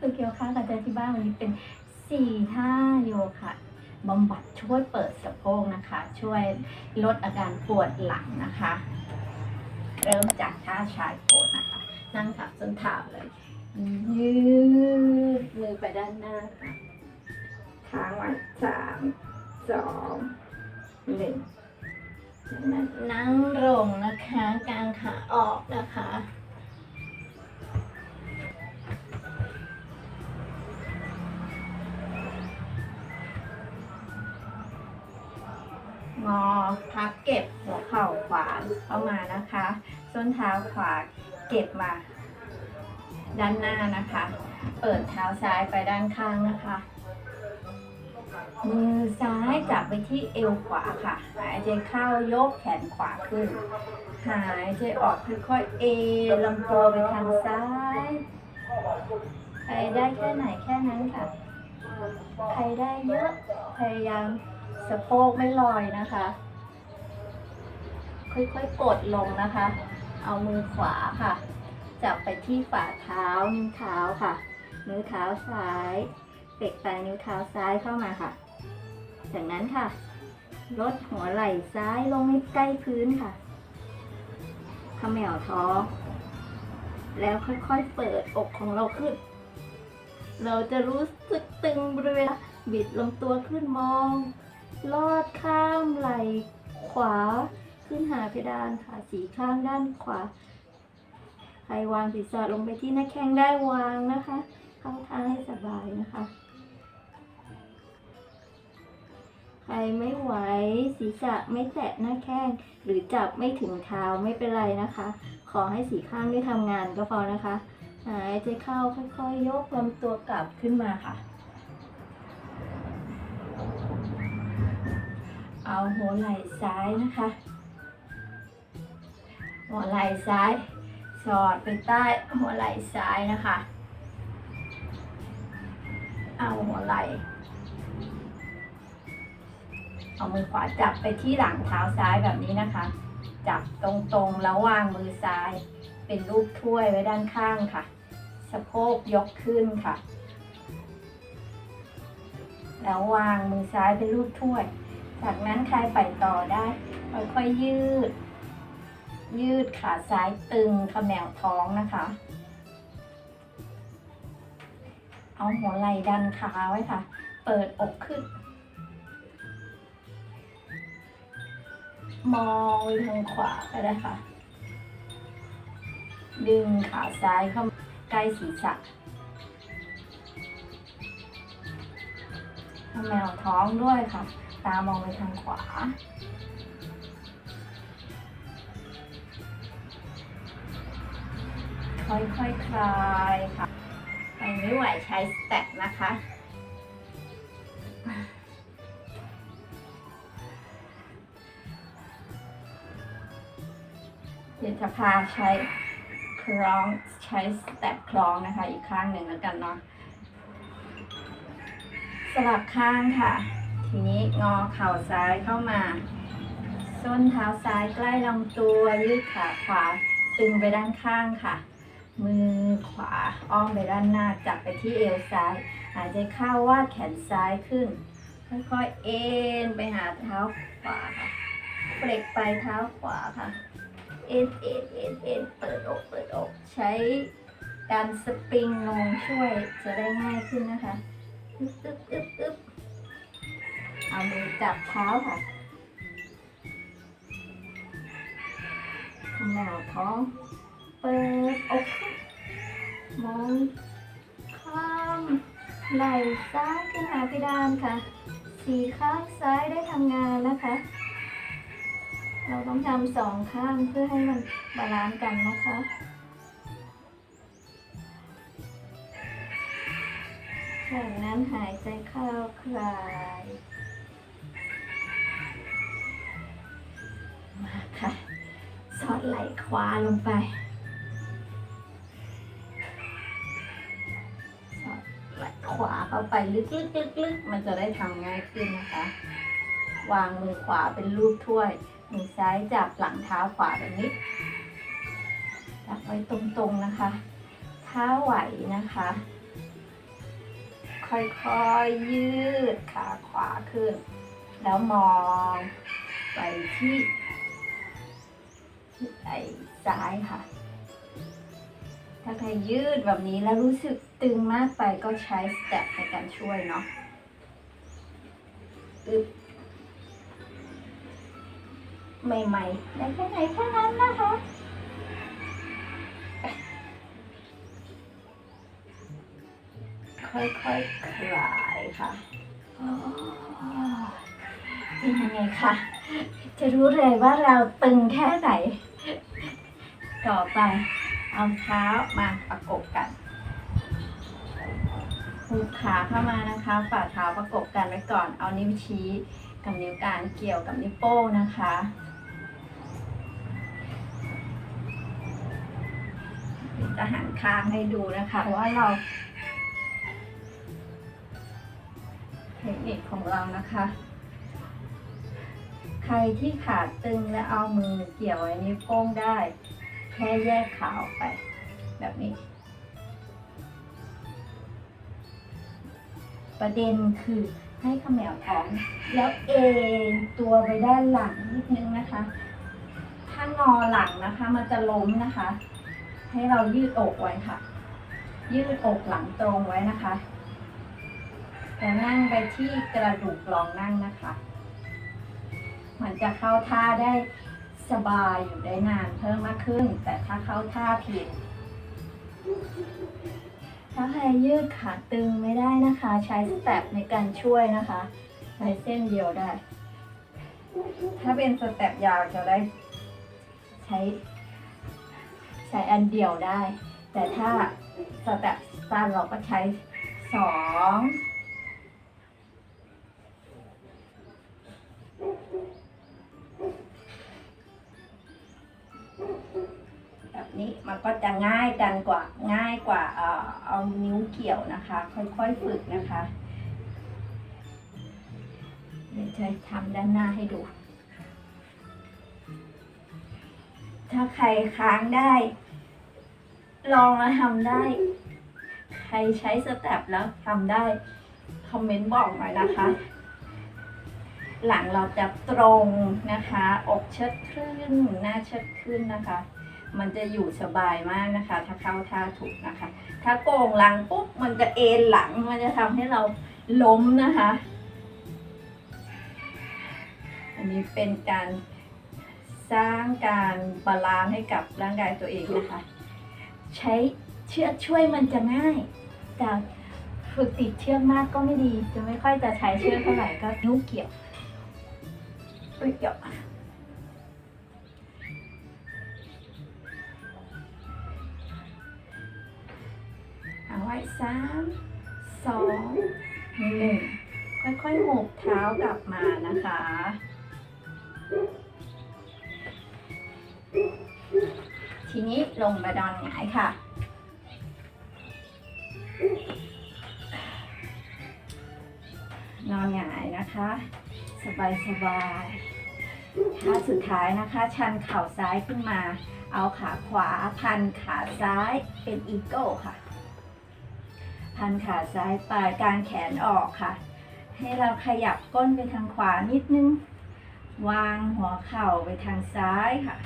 ฝึกโยคะกับเจที่บ้านวันนี้เป็นสี่ท่าโยคะบำบัดช่วยเปิดสะโพกนะคะ ช่วยลดอาการปวดหลังนะคะ เริ่มจากท่าชายโพสนะคะ นั่งขับส้นเท้าเลยยืดมือไปด้านหน้าค่ะค้างไว้สามสองหนึ่งจากนั้นนั่งลงนะคะกางขาออกนะคะ งอพักเก็บหัวเข่าขวาเข้ามานะคะ ส้นเท้าขวาเก็บมา ด้านหน้านะคะ เปิดเท้าซ้ายไปด้านข้างนะคะ มือซ้ายจับไปที่เอวขวาค่ะ หายใจเข้ายกแขนขวาขึ้น หายใจออกค่อยๆเอนลำตัวไปทางซ้ายใครได้แค่ไหนแค่นั้นค่ะ ใครได้เยอะพยายาม สะโพกไม่ลอยนะคะ ค่อยๆกดลงนะคะ เอามือขวาค่ะ จับไปที่ฝ่าเท้านิ้วเท้าค่ะ นิ้วเท้าซ้ายเปกปลายนิ้วเท้าซ้ายเข้ามาค่ะ จากนั้นค่ะ ลดหัวไหล่ซ้ายลงให้ใกล้พื้นค่ะขมวท้องแล้วค่อยๆ เปิดอกของเราขึ้น เราจะรู้สึกตึงบริเวณบิดลงตัวขึ้นมอง ลอดข้ามไหล่ขวา ขึ้นหาเพดานขาสีข้างด้านขวาใครวางศีรษะลงไปที่หน้าแข้งได้วางนะคะ เข้าท่าให้สบายนะคะ ใครไม่ไหวศีรษะไม่แตะหน้าแข้ง หรือจับไม่ถึงเท้าไม่เป็นไรนะคะ ขอให้สีข้างได้ทำงานก็พอนะคะหายใจเข้าค่อยๆยกลำตัวกลับขึ้นมาค่ะ เอาหัวไหล่ซ้ายนะคะ หัวไหล่ซ้าย สอดไปใต้หัวไหล่ซ้ายนะคะ เอาหัวไหล่เอามือขวาจับไปที่หลังเท้าซ้ายแบบนี้นะคะ จับตรงๆแล้ววางมือซ้าย เป็นรูปถ้วยไว้ด้านข้างค่ะ สะโพกยกขึ้นค่ะ แล้ววางมือซ้ายเป็นรูปถ้วย จากนั้นใครไปต่อได้ค่อยๆยืด ยืดขาซ้ายตึงขมวท้องนะคะ เอาหัวไหล่ดันขาไว้ค่ะ เปิดอกขึ้น มองไปทางขวาก็ได้ค่ะ ดึงขาซ้ายเข้ามาใกล้ศีรษะแมวท้องด้วยค่ะ ตามองไปทางขวา ค่อยๆคคลายค่ะใครไม่ไหวใช้สแต็กนะคะเดี๋ยวจะพาใช้คล้องใช้สแต็กคล้องนะคะ อีกข้างหนึ่งแล้วกันเนาะสลับข้างค่ะ ทีนี้งอเข่าซ้ายเข้ามา ส้นเท้าซ้ายใกล้ลำตัวยืดขาขวาตึงไปด้านข้างค่ะ มือขวาอ้อมไปด้านหน้าจับไปที่เอวซ้าย หายใจเข้าวาดแขนซ้ายขึ้น ค่อยๆเอ็นไปหาเท้าขวาค่ะเปลกไปเท้าขวาค่ะ เอ็นเอ็นเอ็นเอ็นเปิดอกเปิดอก ใช้การสปริงลงช่วยจะได้ง่ายขึ้นนะคะ อึ๊บอึ๊บอึ๊บอึ๊บ เอามือจับเท้าค่ะแนวท้องเปิดอกมองข้ามไหล่ซ้ายขึ้นหาเพดานค่ะ สีข้างซ้ายได้ทำงานนะคะ เราต้องทำสองข้างเพื่อให้มันบาลานซ์กันนะคะจากนั้นหายใจเข้าคลาย อดไหล่ขวาลงไปสอดไหล่ขวาเข้าไปลึกๆๆๆมันจะได้ทำง่ายขึ้นนะคะ วางมือขวาเป็นรูปถ้วย มือซ้ายจับหลังเท้าขวาแบบนี้จับไว้ตรงๆนะคะ ถ้าไหวนะคะ ค่อยๆยืดขาขวาขึ้น แล้วมองไปที่ ไอซ้ายค่ะ ถ้าใครยืดแบบนี้แล้วรู้สึกตึงมากไปก็ใช้สเต็ปในการช่วยเนาะอึบใหม่ๆได้แค่ไหนแค่นั้นนะคะค่อยๆคลายค่ะเป็นยังไงคะ จะรู้เลยว่าเราตึงแค่ไหน ต่อไป เอาเท้ามาประกบกันหุบขาเข้ามานะคะ ฝ่าเท้าประกบกันไว้ก่อน เอานิ้วชี้กับนิ้วกลางเกี่ยวกับนิ้วโป้งนะคะจะหันข้างให้ดูนะคะว่าเรา เทคนิคของเรานะคะ ใครที่ขาตึงและเอามือเกี่ยวไว้นิ้วโป้งได้ ค่แยกขาออกไป แบบนี้ ประเด็นคือให้เขมวท้องแล้วเอนตัวไปด้านหลังนิดนึงนะคะ ถ้างอหลังนะคะ มันจะล้มนะคะ ให้เรายืดอกไว้ค่ะ ยืดอกหลังตรงไว้นะคะแล้วนั่งไปที่กระดูกรองนั่งนะคะ มันจะเข้าท่าได้ สบายอยู่ได้นานเพิ่มมากขึ้น แต่ถ้าเข้าท่าผิดถ้าใครยืดขาตึงไม่ได้นะคะ ใช้สเต็ปในการช่วยนะคะใช้เส้นเดียวได้ ถ้าเป็นสเต็ปยาวจะได้ ใช้ ใช้อันเดียวได้ แต่ถ้าสเต็ปสั้นเราก็ใช้สอง นี้มันก็จะง่ายกันกว่าง่ายกว่าเอ่อเอานิ้วเกี่ยวนะคะ ค่อยๆฝึกนะคะเดี๋ยวจะทำด้านหน้าให้ดู ถ้าใครค้างได้ ลองมาทำได้ ใครใช้สเต็ปแล้วทำได้ คอมเมนต์บอกหน่อยนะคะ หลังเราจะตรงนะคะ อกเชิดขึ้น หน้าเชิดขึ้นนะคะ มันจะอยู่สบายมากนะคะ ถ้าเข้าท่าถูกนะคะ ถ้าโกงหลังปุ๊บมันจะเอ็นหลังมันจะทำให้เราล้มนะคะ อันนี้เป็นการสร้างการบาลานซ์ให้กับร่างกายตัวเองนะคะ ใช้เชือกช่วยมันจะง่ายแต่ฝึกติดเชือกมากก็ไม่ดี จะไม่ค่อยจะใช้เชือกเท่าไหร่ก็นิ้วเกี่ยวเกี่ยว อาไว้สามสองหนึ่งค่อยๆหกเท้ากลับมานะคะ ทีนี้ลงไปนอนหงายค่ะ นอนหงายนะคะ สบายสบายๆท่าสุดท้ายนะคะ ชันเข่าซ้ายขึ้นมา เอาขาขวาพันขาซ้ายเป็นอีโก้ค่ะ พันขาซ้ายไปกางแขนออกค่ะ ให้เราขยับก้นไปทางขวานิดนึง วางหัวเข่าไปทางซ้ายค่ะ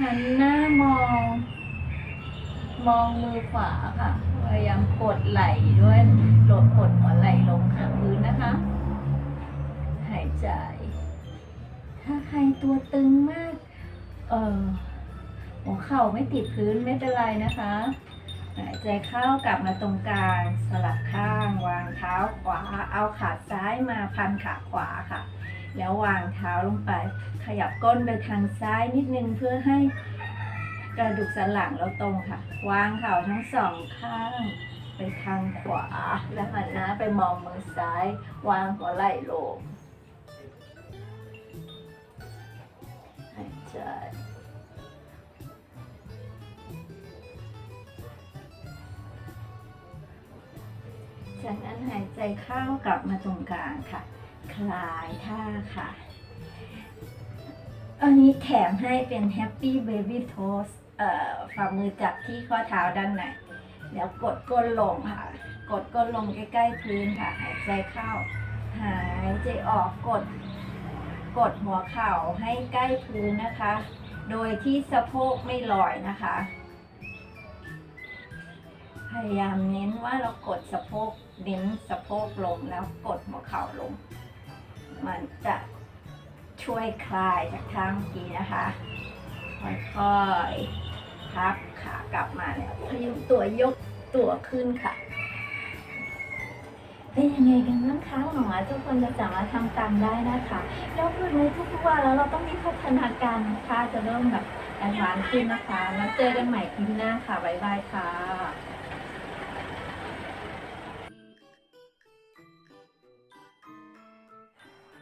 หันหน้ามอง มองมือขวาค่ะ พยายามกดไหล่ด้วยโดดกดหัวไหล่ลงกับพื้นนะคะ หายใจ ถ้าใครตัวตึงมาก เออหัวเข่าไม่ติดพื้นไม่เป็นไรนะคะ หายใจเข้ากลับมาตรงกลางสลับข้าง วางเท้าขวา เอาขาซ้ายมาพันขาขวาค่ะ แล้ววางเท้าลงไป ขยับก้นไปทางซ้ายนิดนึงเพื่อให้กระดูกสันหลังเราตรงค่ะ วางเข่าทั้งสองข้างไปทางขวา แล้วหันหน้าไปมองมือซ้าย วางหัวไหล่ลงหายใจ จากนั้นหายใจเข้ากลับมาตรงกลางค่ะ คลายท่าค่ะ อันนี้แถมให้เป็น Happy Baby Toast เอ่อฝ่ามือจับที่ข้อเท้าด้านในแล้วกดก้นลงค่ะ กดก้นลงใกล้ๆพื้นค่ะ หายใจเข้า หายใจออกกด กดหัวเข่าให้ใกล้พื้นนะคะ โดยที่สะโพกไม่ลอยนะคะ พยายามเน้นว่าเรากดสะโพกเน้นสะโพกลงแล้วกดหัวเข่าลง มันจะช่วยคลายจากท่าเมื่อกี้นะคะค่อยๆพับขากลับมาแล้วพยุงตัวยกตัวขึ้นค่ะ เป็นยังไงกันบ้างคะหวังว่าทุกคนจะสามารถทำตามได้นะคะแล้วฝึกในทุกๆวันแล้วเราต้องมีพัฒนาการนะคะจะเริ่มแบบแอดวานซ์ขึ้นนะคะ แล้วเจอกันใหม่คลิปหน้าค่ะ บ๊ายบายค่ะ